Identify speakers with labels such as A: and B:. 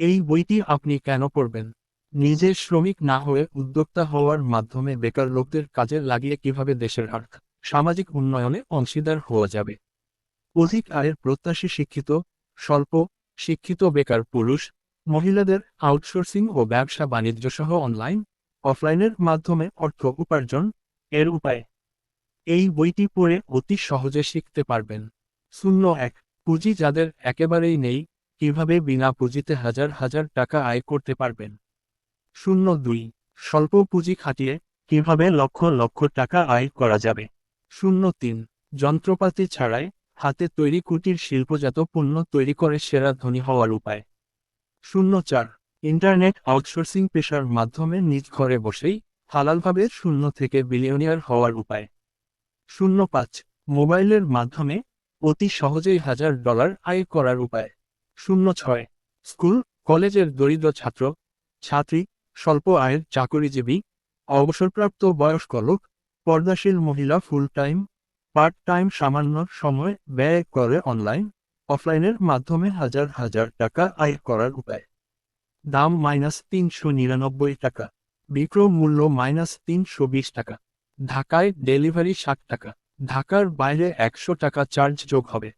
A: এই বইটি আপনি কেন পড়বেন? নিজের শ্রমিক না হয়ে উদ্যোক্তা হওয়ার মাধ্যমে বেকার লোকদের কাজে লাগিয়ে কীভাবে দেশের আর্থ, সামাজিক উন্নয়নে অংশীদার হওয়া যাবে? অধিক আয়ের প্রত্যাশী শিক্ষিত, স্বল্প শিক্ষিত বেকার পুরুষ, মহিলাদের আউটসোর্সিং ও ব্যবসা বাণিজ্য সহ অনলাইন, অফলাইনের মাধ্যমে অর্থ উপার্জন এর উপায়। এই বইটি পড়ে অতি সহজে শিখতে পারবেন। শূন্য এক, পুঁজি যাদের একেবারেই নেই কীভাবে বিনা পুঁজিতে হাজার হাজার টাকা আয় করতে পারবেন? শূন্য দুই, স্বল্প পুঁজি খাটিয়ে কীভাবে লক্ষ লক্ষ টাকা আয় করা যাবে? শূন্য তিন, যন্ত্রপাতি ছাড়াই হাতে তৈরি কুটির শিল্পজাত পণ্য তৈরি করে সেরা ধনী হওয়ার উপায়। শূন্য চার, ইন্টারনেট আউটসোর্সিং পেশার মাধ্যমে নিজ ঘরে বসেই হালালভাবে শূন্য থেকে বিলিয়নিয়ার হওয়ার উপায়। শূন্য পাঁচ, মোবাইলের মাধ্যমে অতি সহজেই হাজার ডলার আয় করার উপায়। শূন্য ছয়। স্কুল, কলেজের দরিদ্র ছাত্র, ছাত্রী, স্বল্প আয়ের চাকরিজীবী, অবসরপ্রাপ্ত বয়স্ক লোক, পর্দাশীল মহিলা ফুল টাইম পার্ট টাইম সামান্য সময় ব্যয় করে অনলাইন অফলাইনের মাধ্যমে হাজার হাজার টাকা আয় করার উপায়। দাম মাইনাস তিনশো নিরানব্বই টাকা, বিক্রয় মূল্য মাইনাস তিনশো বিশ টাকা। ঢাকায় ডেলিভারি ষাট টাকা, ঢাকার বাইরে একশো টাকা চার্জ যোগ হবে।